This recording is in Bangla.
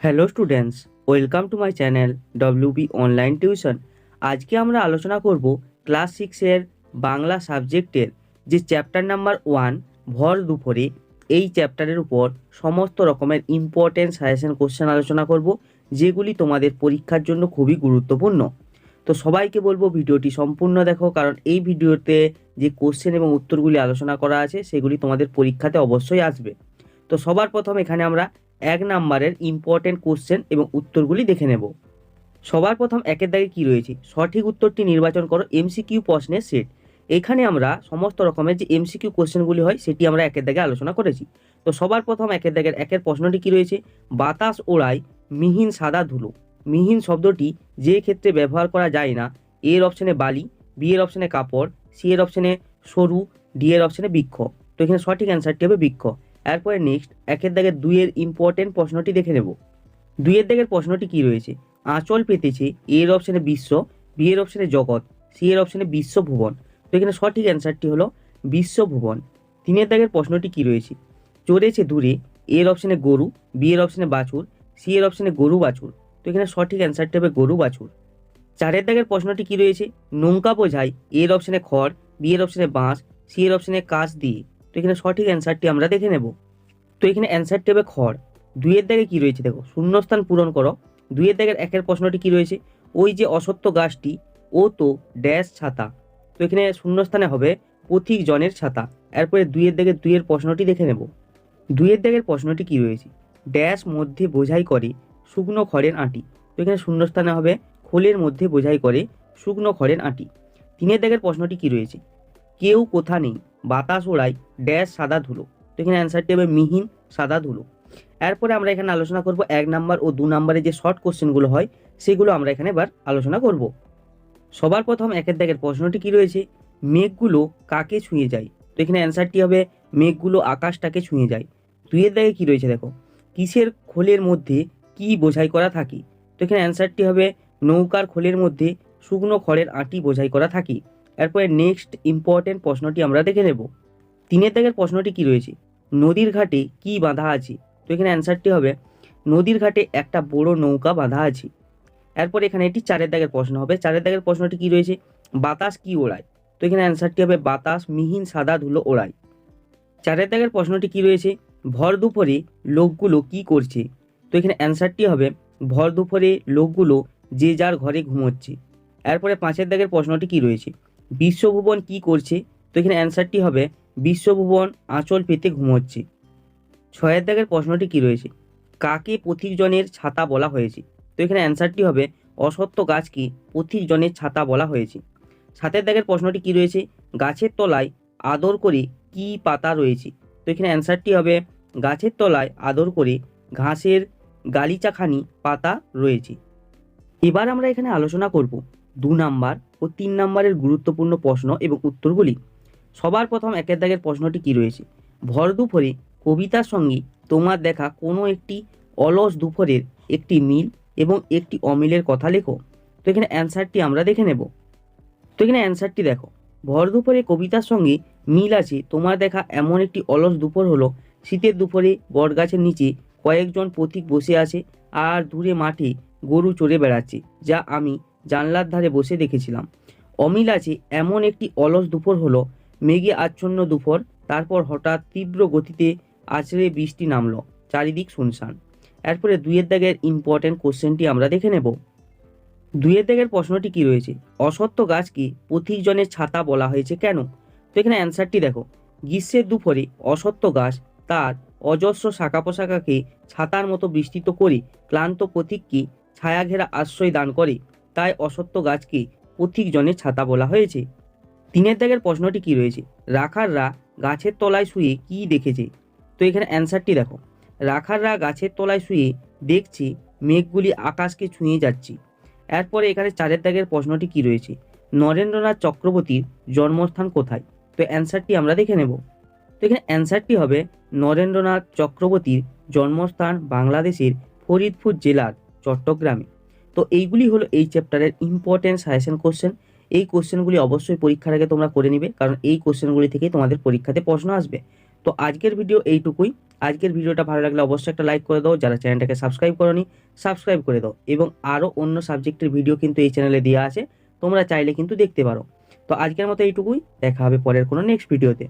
Hello students welcome to my channel WB online tuition আজকে আমরা আলোচনা করব ক্লাস সিক্সের বাংলা সাবজেক্টের যে চ্যাপ্টার নাম্বার ওয়ান ভর দুপুরে এই চ্যাপ্টারের উপর সমস্ত রকমের ইম্পর্টেন্ট সাজেশন কোশ্চেন আলোচনা করব, যেগুলি তোমাদের পরীক্ষার জন্য খুবই গুরুত্বপূর্ণ। তো সবাইকে বলব ভিডিওটি সম্পূর্ণ দেখো, কারণ এই ভিডিওতে যে কোশ্চেন এবং উত্তরগুলি আলোচনা করা আছে, সেগুলি তোমাদের পরীক্ষাতে অবশ্যই আসবে। তো সবার প্রথম এখানে আমরা এক নাম্বারের ইম্পর্টেন্ট কোশ্চেন এবং উত্তরগুলি দেখে নেব। সবার প্রথম একের দাগে কী রয়েছে? সঠিক উত্তরটি নির্বাচন করো এমসিকিউ প্রশ্নের সেট এখানে আমরা সমস্ত রকমের যে এমসিকিউ কোশ্চেনগুলি হয়, সেটি আমরা একের দাগে আলোচনা করেছি। তো সবার প্রথম একের দাগের একের প্রশ্নটি কী রয়েছে? বাতাস ওড়ায় মিহিন সাদা ধুলো। মিহিন শব্দটি যে ক্ষেত্রে ব্যবহার করা যায় না এর অপশনে বালি, বি এর অপশনে কাপড়, সি এর অপশনে সরু, ডি এর অপশনে বৃক্ষ। তো এখানে সঠিক অ্যান্সারটি হবে বৃক্ষ। এরপরে নেক্সট একের দাগের দুইয়ের ইম্পর্টেন্ট প্রশ্নটি দেখে নেব। দুইয়ের দাগের প্রশ্নটি কি রয়েছে? আঁচল পেতেছে এর অপশনে বিশ্ব বি এর অপশনে জগৎ সি এর অপশনে বিশ্বভুবন তো এখানে সঠিক অ্যান্সারটি হলো বিশ্বভুবন তিনের দাগের প্রশ্নটি কি রয়েছে? চড়েছে দূরে এর অপশনে গরু বি এর অপশনে বাছুর সি এর অপশনে গরু বাছুর। তো এখানে সঠিক অ্যান্সারটি হবে গরু বাছুর। চারের দাগের প্রশ্নটি কি রয়েছে? নৌকা বোঝায় এর অপশনে খড় বি এর অপশনে বাঁশ সি এর অপশনে কাঁচ দিয়ে। তো এখানে সঠিক অ্যান্সারটি আমরা দেখে নেব। তো এখানে অ্যান্সারটি হবে খড়। দুইয়ের দাগে কি রয়েছে দেখো? শূন্যস্থান পূরণ করো। দুইয়ের দাগের একের প্রশ্নটি কি রয়েছে? ওই যে অসত্য গাছটি, ও তো ড্যাশ ছাতা। তো এখানে শূন্যস্থানে হবে পথিক জনের ছাতা। এরপরে দুইয়ের দাগের দুইয়ের প্রশ্নটি দেখে নেব। দুইয়ের দাগের প্রশ্নটি কি রয়েছে? ড্যাশ মধ্যে বোঝাই করে শুকনো খড়ের আঁটি। তো এখানে শূন্যস্থানে হবে খোলের মধ্যে বোঝাই করে শুকনো খড়ের আঁটি। তিনের দাগের প্রশ্নটি কি রয়েছে? কেউ কোথা নেই। বাতাস ওড়ায়, ড্যাশ সাদা ধুলো। তো এখানে অ্যান্সারটি হবে মিহিন সাদা ধুলো। এরপরে আমরা এখানে আলোচনা করব এক নাম্বার ও দু নাম্বারে যে শর্ট কোশ্চেনগুলো হয়, সেগুলো আমরা এখানে এবার আলোচনা করব। সবার প্রথম একের দাগের প্রশ্নটি কি রয়েছে? মেঘগুলো কাকে ছুঁয়ে যায়? তো এখানে অ্যান্সারটি হবে মেঘগুলো আকাশটাকে ছুঁয়ে যায়। দুইয়ের দাগে কি রয়েছে দেখো? কিসের খোলের মধ্যে কি বোঝাই করা থাকে? তো এখানে অ্যান্সারটি হবে নৌকার খোলের মধ্যে শুকনো খড়ের আঁটি বোঝাই করা থাকে। এরপরে নেক্সট ইম্পর্টেন্ট প্রশ্নটি আমরা দেখে নেব। তিনের দাগের প্রশ্নটি কি রয়েছে? নদীর ঘাটে কি বাঁধা আছে? তো এখানে অ্যান্সারটি হবে, নদীর ঘাটে একটা বড় নৌকা বাঁধা আছে। এরপর এখানে এটি চারের দাগের প্রশ্ন হবে। চারের দাগের প্রশ্নটি কি রয়েছে? বাতাস কি ওড়ায়? তো এখানে অ্যান্সারটি হবে, বাতাস মিহিন সাদা ধুলো ওড়ায়। চারের দাগের প্রশ্নটি কি রয়েছে? ভর দুপুরে লোকগুলো কি করছে? তো এখানে অ্যান্সারটি হবে, ভর দুপুরে লোকগুলো যে যার ঘরে ঘুমোচ্ছে। এরপরে পাঁচের দাগের প্রশ্নটি কি রয়েছে? বিশ্বভুবন কি করছে? তো এখানে অ্যান্সারটি হবে, বিশ্বভুবন আঁচল পেতে ঘুমোচ্ছে। ছয়ের দাগের প্রশ্নটি কি রয়েছে? কাকে পথিকজনের ছাতা বলা হয়েছে? তো এখানে অ্যান্সারটি হবে, অসত্য গাছকে পথিকজনের ছাতা বলা হয়েছে। সাতের দাগের প্রশ্নটি কি রয়েছে? গাছের তলায় আদর করে কি পাতা রয়েছে? তো এখানে অ্যান্সারটি হবে, গাছের তলায় আদর করে ঘাসের গালিচাখানি পাতা রয়েছে। এবার আমরা এখানে আলোচনা করব দু নাম্বার ও তিন নাম্বারের গুরুত্বপূর্ণ প্রশ্ন এবং উত্তরগুলি। সবার প্রথম একের দাগের প্রশ্নটি কি রয়েছে? ভর দুপুরে কবিতার সঙ্গে তোমার দেখা কোনো একটি অলস দুপুরের একটি মিল এবং একটি অমিলের কথা লেখো। তো এখানে অ্যান্সারটি আমরা দেখে নেব। তো এখানে অ্যান্সারটি দেখো। ভর দুপুরে কবিতার সঙ্গে মিল আছে, তোমার দেখা এমন একটি অলস দুপুর হলো, শীতের দুপুরে বটগাছের নিচে কয়েকজন পথিক বসে আছে আর দূরে মাঠে গরু চড়ে বেড়াচ্ছে, যা আমি জানলার ধারে বসে দেখেছিলাম। অমিল আছে এমন একটি অলস দুপুর হলো, মেঘে আচ্ছন্ন দুপুর, তারপর হঠাৎ তীব্র গতিতে আছড়ে বৃষ্টি নামলো, চারিদিক শুনশান। এরপরে দুইয়ের দাগের ইম্পর্টেন্ট কোশ্চেনটি আমরা দেখে নেব। দুইয়ের দাগের প্রশ্নটি কি রয়েছে? অসত্য গাছকে পথিকজনের ছাতা বলা হয়েছে কেন? তো এখানে অ্যান্সারটি দেখো। গ্রীষ্মের দুপুরে অসত্য গাছ তার অজস্র শাখা পোশাকাকে ছাতার মতো বিস্তৃত করে ক্লান্ত পথিককে ছায়াঘেরা আশ্রয় দান করে। তাই অসত্য গাছকে পথিকজনের ছাতা বলা হয়েছে? তিনের দাগের প্রশ্নটি কি রয়েছে? রাখাররা গাছের তলায় শুয়ে কি দেখেছে? তো এখানে অ্যান্সারটি দেখো। রাখাররা গাছের তলায় শুয়ে দেখছে মেঘগুলি আকাশকে ছুঁয়ে যাচ্ছে। এরপরে এখানে চারের দাগের প্রশ্নটি কি রয়েছে? নরেন্দ্রনাথ চক্রবর্তীর জন্মস্থান কোথায়? তো অ্যান্সারটি আমরা দেখে নেব। তো এখানে অ্যান্সারটি হবে নরেন্দ্রনাথ চক্রবর্তীর জন্মস্থান বাংলাদেশের ফরিদপুর জেলার চট্টগ্রামে। তো এইগুলি হলো এই চ্যাপ্টারের ইম্পর্টেন্ট সাজেশন কোশ্চেন এই কোশ্চেনগুলি অবশ্যই পরীক্ষার আগে তোমরা করে নিবে, কারণ এই কোশ্চেনগুলি থেকেই তোমাদের পরীক্ষাতে প্রশ্ন আসবে। তো আজকের ভিডিও এইটুকুই। আজকের ভিডিওটা ভালো লাগলে অবশ্যই একটা লাইক করে দাও। যারা চ্যানেলটাকে সাবস্ক্রাইব করনি সাবস্ক্রাইব করে দাও। এবং আরও অন্য সাবজেক্টের ভিডিও কিন্তু এই চ্যানেলে দেওয়া আছে, তোমরা চাইলে কিন্তু দেখতে পারো। তো আজকের মতো এইটুকুই। দেখা হবে পরের কোনো নেক্সট ভিডিওতে